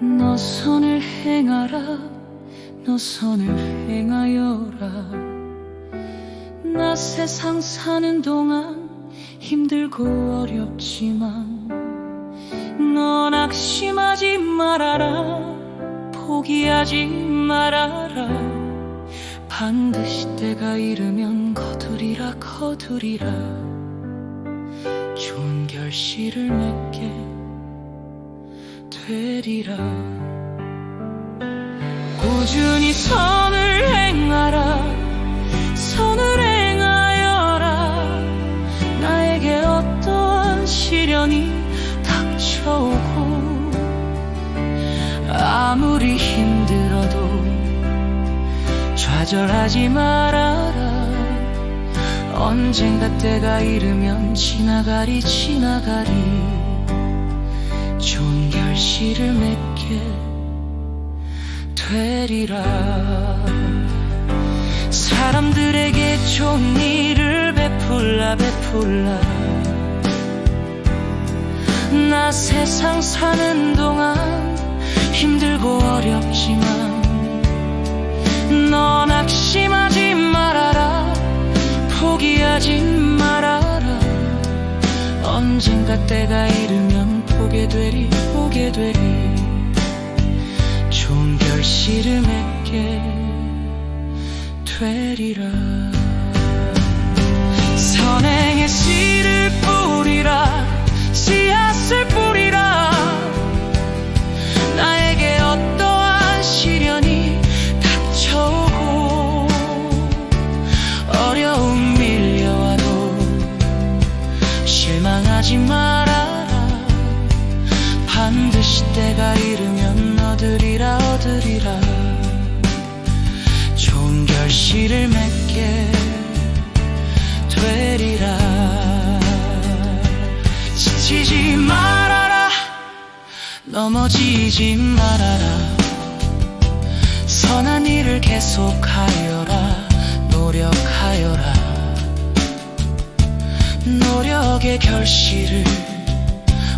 너 선을 행하라 너 선을 행하여라. 나 세상 사는 동안 힘들고 어렵지만 넌 낙심하지 말아라 포기하지 말아라. 반드시 때가 이르면 거두리라 거두리라. 좋은 결실을 맺게 되리라. 꾸준히 선을 행하라. 선을 행하여라. 나에게 어떠한 시련이 닥쳐오고 아무리 힘들어도 좌절하지 말아라. 언젠가 때가 이르면 지나가리 지나가리 결실을 맺게 되리라. 사람들에게 좋은 일을 베풀라 베풀라. 나 세상 사는 동안 힘들고 어렵지만 언젠가 때가 이르면 보게 되리 보게 되리. 좋은 결실을 맺게 되리라. 선행의 씨를 하지 말아라. 반드시 때가 이르면 얻으리라 얻으리라. 좋은 결실을 맺게 되리라. 지치지 말아라. 넘어지지 말아라. 선한 일을 계속하여라. 노력하여라 노력의 결실을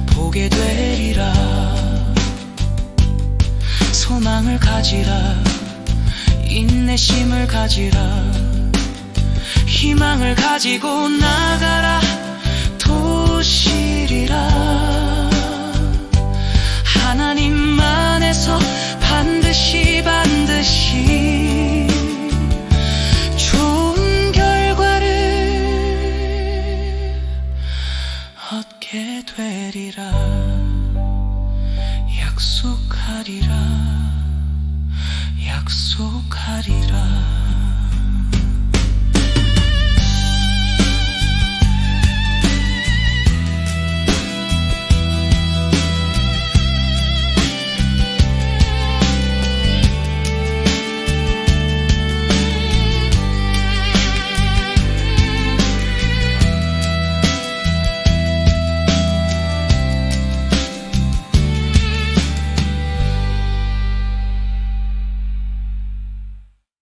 보게 되리라. 소망을 가지라. 인내심을 가지라. 희망을 가지고 나가라. 도시리라. 하나님 da